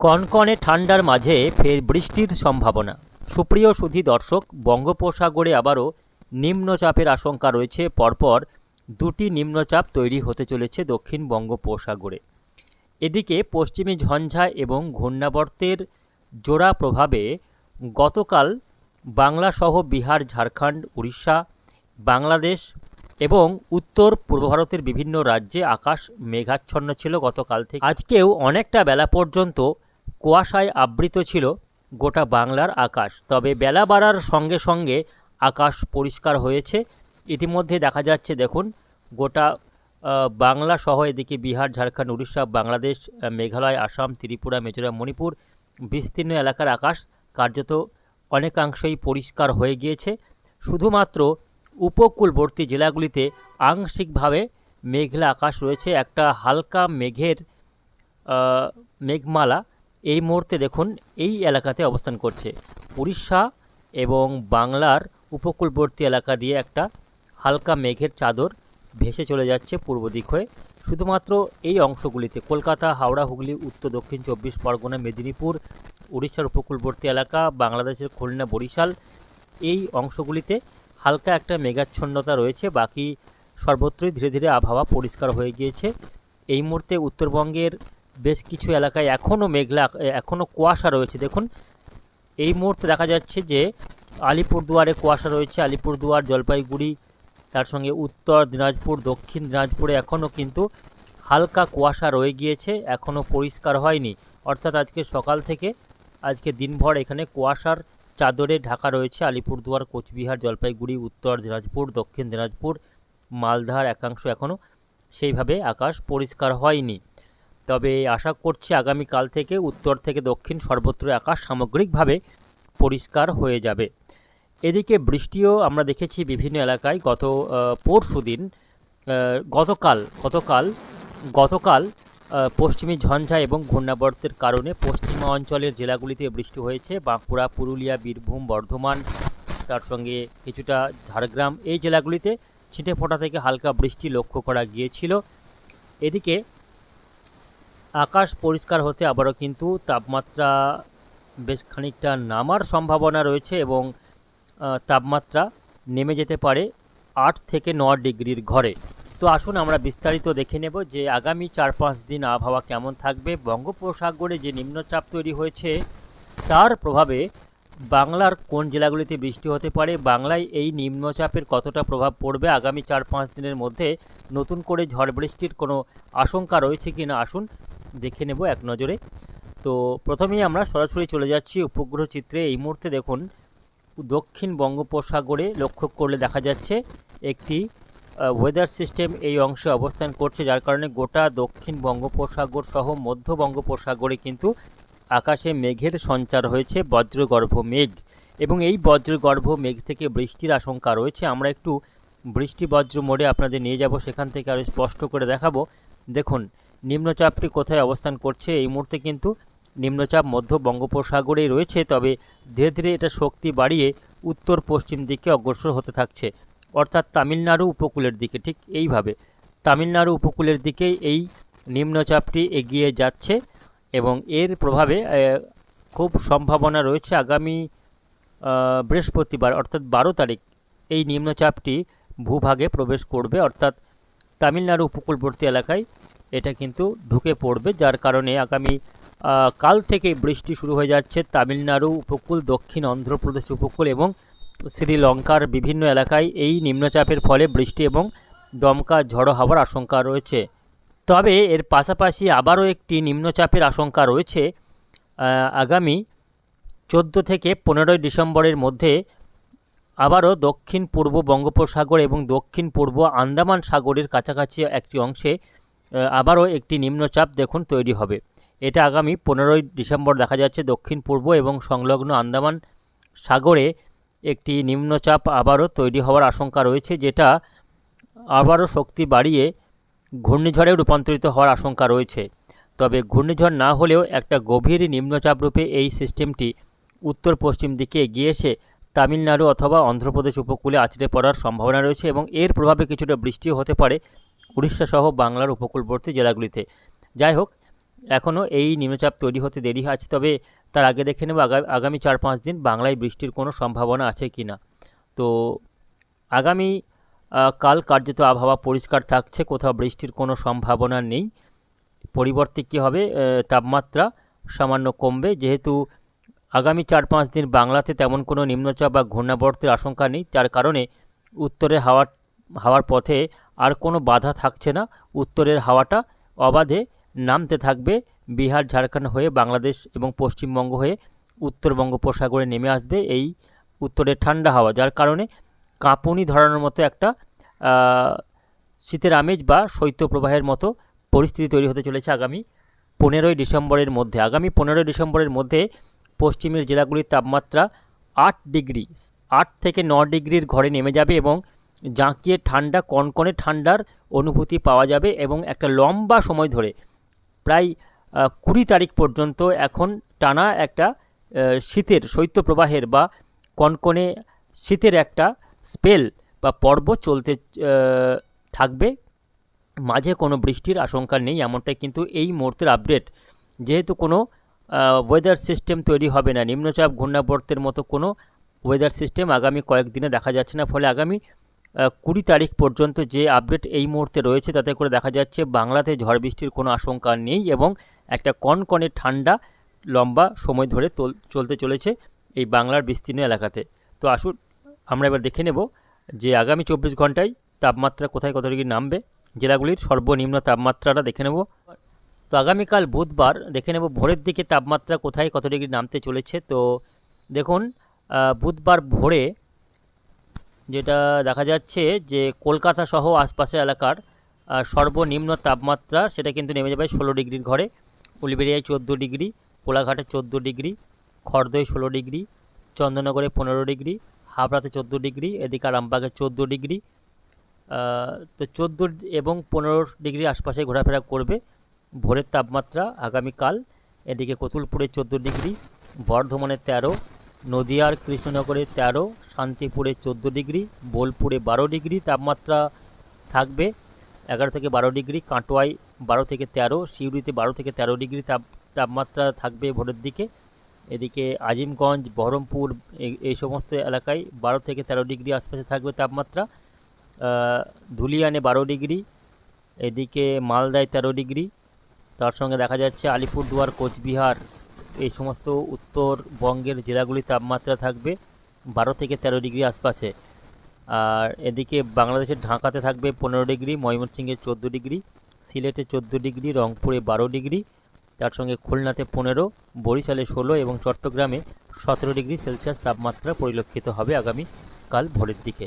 কনকনে ঠান্ডার মাঝে ফের বৃষ্টির সম্ভাবনা। সুপ্রিয় সুধী দর্শক, বঙ্গোপসাগরে আবারও নিম্নচাপের আশঙ্কা রয়েছে। পরপর দুটি নিম্নচাপ তৈরি হতে চলেছে দক্ষিণ বঙ্গোপসাগরে। এদিকে পশ্চিমী ঝঞ্ঝা এবং ঘূর্ণাবর্তের জোড়া প্রভাবে গতকাল বাংলাসহ বিহার, ঝাড়খণ্ড, উড়িষ্যা, বাংলাদেশ এবং উত্তর পূর্ব ভারতের বিভিন্ন রাজ্যে আকাশ মেঘাচ্ছন্ন ছিল গতকাল থেকে। আজকেও অনেকটা বেলা পর্যন্ত কুয়াশায় আবৃত ছিল গোটা বাংলার আকাশ। তবে বেলা বাড়ার সঙ্গে সঙ্গে আকাশ পরিষ্কার হয়েছে। ইতিমধ্যে দেখা যাচ্ছে, দেখুন, গোটা বাংলা সহ এদিকে বিহার, ঝাড়খণ্ড, উড়িষ্যা, বাংলাদেশ মেঘালয়, আসাম, ত্রিপুরা, মিজোরাম, মণিপুর বিস্তীর্ণ এলাকার আকাশ কার্যত অনেকাংশেই পরিষ্কার হয়ে গিয়েছে। শুধুমাত্র উপকূলবর্তী জেলাগুলিতে আংশিকভাবে মেঘলা আকাশ রয়েছে। একটা হালকা মেঘের মেঘমালা এই মুহূর্তে দেখুন, এই এলাকাতে অবস্থান করছে। উড়িষ্যা এবং বাংলার উপকূলবর্তী এলাকা দিয়ে একটা হালকা মেঘের চাদর ভেসে চলে যাচ্ছে পূর্ব দিক হয়ে। শুধুমাত্র এই অংশগুলিতে কলকাতা, হাওড়া, হুগলি, উত্তর, দক্ষিণ চব্বিশ পরগনা, মেদিনীপুর, উড়িষ্যার উপকূলবর্তী এলাকা, বাংলাদেশের খুলনা, বরিশাল, এই অংশগুলিতে হালকা একটা মেঘাচ্ছন্নতা রয়েছে। বাকি সর্বত্রই ধীরে ধীরে আবহাওয়া পরিষ্কার হয়ে গিয়েছে। এই মুহূর্তে উত্তরবঙ্গের বেশ কিছু এলাকায় এখনও মেঘলা এখনও কুয়াশা রয়েছে। দেখুন, এই মুহূর্তে দেখা যাচ্ছে যে আলিপুরদুয়ারে কুয়াশা রয়েছে। আলিপুরদুয়ার, জলপাইগুড়ি, তার সঙ্গে উত্তর দিনাজপুর, দক্ষিণ দিনাজপুরে এখনও কিন্তু হালকা কুয়াশা রয়ে গিয়েছে, এখনও পরিষ্কার হয়নি। অর্থাৎ আজকে সকাল থেকে আজকে দিনভর এখানে কুয়াশার চাদরে ঢাকা রয়েছে আলিপুরদুয়ার, কোচবিহার, জলপাইগুড়ি, উত্তর দিনাজপুর, দক্ষিণ দিনাজপুর, মালদার একাংশ এখনও সেইভাবে আকাশ পরিষ্কার হয়নি। তবে আশা করছি আগামীকাল থেকে উত্তর থেকে দক্ষিণ সর্বত্র আকাশ সামগ্রিকভাবে পরিষ্কার হয়ে যাবে। এদিকে বৃষ্টিও আমরা দেখেছি বিভিন্ন এলাকায় গত পরশু দিন গতকাল গতকাল গতকাল পশ্চিমী ঝঞ্ঝা এবং ঘূর্ণাবর্তের কারণে পশ্চিমা অঞ্চলের জেলাগুলিতে বৃষ্টি হয়েছে। বাঁকুড়া, পুরুলিয়া, বীরভূম, বর্ধমান, তার সঙ্গে কিছুটা ঝাড়গ্রাম, এই জেলাগুলিতে ছিটে ফোঁটা থেকে হালকা বৃষ্টি লক্ষ্য করা গিয়েছিল। এদিকে আকাশ পরিষ্কার হতে আবারও কিন্তু তাপমাত্রা বেশ খানিকটা নামার সম্ভাবনা রয়েছে এবং তাপমাত্রা নেমে যেতে পারে আট থেকে ন ডিগ্রির ঘরে। তো আসুন আমরা বিস্তারিত দেখে নেব যে আগামী চার পাঁচ দিন আবহাওয়া কেমন থাকবে। বঙ্গোপসাগরে যে নিম্নচাপ তৈরি হয়েছে, তার প্রভাবে বাংলার কোন জেলাগুলিতে বৃষ্টি হতে পারে, বাংলায় এই নিম্নচাপের কতটা প্রভাব পড়বে আগামী চার পাঁচ দিনের মধ্যে, নতুন করে ঝড় বৃষ্টির কোনো আশঙ্কা রয়েছে কি না আসুন দেখে নেব এক নজরে। তো প্রথমেই আমরা সরাসরি চলে যাচ্ছি উপগ্রহ চিত্রে। এই মুহূর্তে দেখুন, দক্ষিণ বঙ্গোপসাগরে লক্ষ্য করলে দেখা যাচ্ছে একটি ওয়েদার সিস্টেম এই অংশে অবস্থান করছে, যার কারণে গোটা দক্ষিণ বঙ্গোপসাগর সহ মধ্য বঙ্গোপসাগরে কিন্তু আকাশে মেঘের সঞ্চার হয়েছে, বজ্রগর্ভ মেঘ। এবং এই বজ্রগর্ভ মেঘ থেকে বৃষ্টির আশঙ্কা রয়েছে। আমরা একটু বৃষ্টি বজ্র মোড়ে আপনাদের নিয়ে যাব, সেখান থেকে আরও স্পষ্ট করে দেখাবো। দেখুন নিম্নচাপটি কোথায় অবস্থান করছে? এই মুহূর্তে কিন্তু নিম্নচাপ মধ্য বঙ্গোপসাগরেই রয়েছে, তবে ধীরে ধীরে এটা শক্তি বাড়িয়ে উত্তর পশ্চিম দিকে অগ্রসর হতে থাকছে। অর্থাৎ তামিলনাড়ু উপকূলের দিকে, ঠিক এইভাবে। তামিলনাড়ু উপকূলের দিকেই এই নিম্নচাপটি এগিয়ে যাচ্ছে এবং এর প্রভাবে খুব সম্ভাবনা রয়েছে আগামী বৃহস্পতিবার, অর্থাৎ বারো তারিখ, এই নিম্নচাপটি ভূভাগে প্রবেশ করবে। অর্থাৎ তামিলনাড়ু উপকূলবর্তী এলাকায় এটা কিন্তু ঢুকে পড়বে, যার কারণে আগামী কাল থেকে বৃষ্টি শুরু হয়ে যাচ্ছে তামিলনাড়ু উপকূল, দক্ষিণ অন্ধ্রপ্রদেশ উপকূল এবং শ্রীলঙ্কার বিভিন্ন এলাকায় এই নিম্নচাপের ফলে বৃষ্টি এবং দমকা, ঝড়ো হওয়ার আশঙ্কা রয়েছে। তবে এর পাশাপাশি আবারও একটি নিম্নচাপের আশঙ্কা রয়েছে আগামী চোদ্দ থেকে পনেরোই ডিসেম্বরের মধ্যে আবারও দক্ষিণ পূর্ব বঙ্গোপসাগর এবং দক্ষিণ পূর্ব আন্দামান সাগরের কাছাকাছি একটি অংশে আবারও একটি নিম্নচাপ দেখুন, তৈরি হবে। এটা আগামী পনেরোই ডিসেম্বর দেখা যাচ্ছে দক্ষিণ, পূর্ব এবং সংলগ্ন আন্দামান সাগরে একটি নিম্নচাপ আবারও তৈরি হওয়ার আশঙ্কা রয়েছে, যেটা আবারও শক্তি বাড়িয়ে ঘূর্ণিঝড়ে রূপান্তরিত হওয়ার আশঙ্কা রয়েছে। তবে ঘূর্ণিঝড় না হলেও একটা গভীর নিম্নচাপ রূপে এই সিস্টেমটি উত্তর পশ্চিম দিকে এগিয়ে এসে তামিলনাড়ু অথবা অন্ধ্রপ্রদেশ উপকূলে আছড়ে পড়ার সম্ভাবনা রয়েছে এবং এর প্রভাবে কিছুটা বৃষ্টিও হতে পারে। উড়িষ্যা সহ বাংলার উপকূলবর্তী জেলাগুলিতে। যাই হোক এখনও এই নিম্নচাপ তৈরি হতে দেরি আছে, তবে তার আগে দেখে নেব আগা- আগামী চার পাঁচ দিন বাংলায় বৃষ্টির কোনো সম্ভাবনা আছে কি না। তো, আগামী কাল কার্যত আবহাওয়া পরিষ্কার থাকছে, কোথাও বৃষ্টির কোনো সম্ভাবনা নেই। পরিবর্তে কী হবে? তাপমাত্রা সামান্য কমবে, যেহেতু আগামী চার পাঁচ দিন বাংলাতে তেমন কোনো নিম্নচাপ বা ঘূর্ণাবর্তের আশঙ্কা নেই, যার কারণে উত্তরে হাওয়ার হাওয়ার পথে আর কোনো বাধা থাকছে না। উত্তরের হাওয়াটা অবাধে নামতে থাকবে। বিহার, ঝাড়খণ্ড হয়ে বাংলাদেশ এবং পশ্চিমবঙ্গ হয়ে উত্তর বঙ্গোপসাগরে নেমে আসবে এই উত্তরের ঠান্ডা হাওয়া, যার কারণে কাঁপুনি ধরানোর মতো একটা শীতের আমেজ বা শৈত্যপ্রবাহের মতো পরিস্থিতি তৈরি হতে চলেছে আগামী পনেরোই ডিসেম্বরের মধ্যে। আগামী পনেরোই ডিসেম্বরের মধ্যে পশ্চিমের জেলাগুলির তাপমাত্রা আট ডিগ্রি, আট থেকে ন ডিগ্রির ঘরে নেমে যাবে এবং জাঁকিয়ে ঠান্ডা, কনকনে ঠান্ডার অনুভূতি পাওয়া যাবে এবং একটা লম্বা সময় ধরে, প্রায় কুড়ি তারিখ পর্যন্ত এখন টানা একটা শীতের শৈত্যপ্রবাহের বা কনকনে শীতের একটা স্পেল বা পর্ব চলতে থাকবে। মাঝে কোনো বৃষ্টির আশঙ্কা নেই, এমনটাই কিন্তু এই মুহূর্তের আপডেট। যেহেতু কোনো ওয়েদার সিস্টেম তৈরি হবে না, নিম্নচাপ, ঘূর্ণাবর্তের মতো কোনো ওয়েদার সিস্টেম আগামী কয়েকদিনে দেখা যাচ্ছে না, ফলে আগামী কুড়ি তারিখ পর্যন্ত যে আপডেট এই মুহূর্তে রয়েছে তাতে করে দেখা যাচ্ছে বাংলাতে ঝড় বৃষ্টির কোনো আশঙ্কা নেই এবং একটা কনকনে ঠান্ডা লম্বা সময় ধরে চলতে চলেছে এই বাংলার বিস্তীর্ণ এলাকাতে। তো আসুন, আমরা এবার দেখে নেব যে আগামী চব্বিশ ঘন্টায় তাপমাত্রা কোথায়, কত ডিগ্রি নামবে? জেলাগুলির সর্বনিম্ন তাপমাত্রাটা দেখে নেব। তো আগামীকাল বুধবার দেখে নেব ভোরের দিকে তাপমাত্রা কোথায়, কত ডিগ্রি নামতে চলেছে। তো দেখুন বুধবার ভোরে যেটা দেখা যাচ্ছে যে কলকাতা সহ আশপাশের এলাকার সর্বনিম্ন তাপমাত্রা সেটা কিন্তু নেমে যাবে ষোলো ডিগ্রির ঘরে। উলবেড়িয়ায় চোদ্দ ডিগ্রি, কোলাঘাটে চোদ্দ ডিগ্রি, খড়দই ষোলো ডিগ্রি, চন্দননগরে পনেরো ডিগ্রি, হাবড়াতে চোদ্দ ডিগ্রি, এদিকে আরামবাগে চোদ্দ ডিগ্রি। তো চোদ্দ এবং পনেরো ডিগ্রি আশপাশে ঘোরাফেরা করবে। ভোরের তাপমাত্রা আগামীকাল, এদিকে কতুলপুরে চোদ্দ ডিগ্রি, বর্ধমানে তেরো নদিয়ার কৃষ্ণনগরে তেরো, শান্তিপুরে চোদ্দ ডিগ্রি, বোলপুরে বারো ডিগ্রি তাপমাত্রা থাকবে। এগারো থেকে বারো ডিগ্রি, কাটোয়ায় বারো থেকে তেরো, সিউড়িতে বারো থেকে তেরো ডিগ্রি তাপ, তাপমাত্রা থাকবে ভোরের দিকে। এদিকে আজিমগঞ্জ, বহরমপুর এই- সমস্ত এলাকায় বারো থেকে তেরো ডিগ্রি আশপাশে থাকবে তাপমাত্রা। ধুলিয়ানে বারো ডিগ্রি, এদিকে মালদায় তেরো ডিগ্রি। তার সঙ্গে দেখা যাচ্ছে আলিপুরদুয়ার, কোচবিহার এই সমস্ত উত্তরবঙ্গের জেলাগুলির তাপমাত্রা থাকবে বারো থেকে তেরো ডিগ্রি আশপাশে। আর এদিকে বাংলাদেশের ঢাকাতে থাকবে পনেরো ডিগ্রি, ময়মনসিংহে চোদ্দ ডিগ্রি, সিলেটে চোদ্দ ডিগ্রি, রংপুরে বারো ডিগ্রি, তার সঙ্গে খুলনাতে পনেরো, বরিশালে ষোলো এবং চট্টগ্রামে সতেরো ডিগ্রি সেলসিয়াস তাপমাত্রা পরিলক্ষিত হবে আগামী কাল ভোরের দিকে।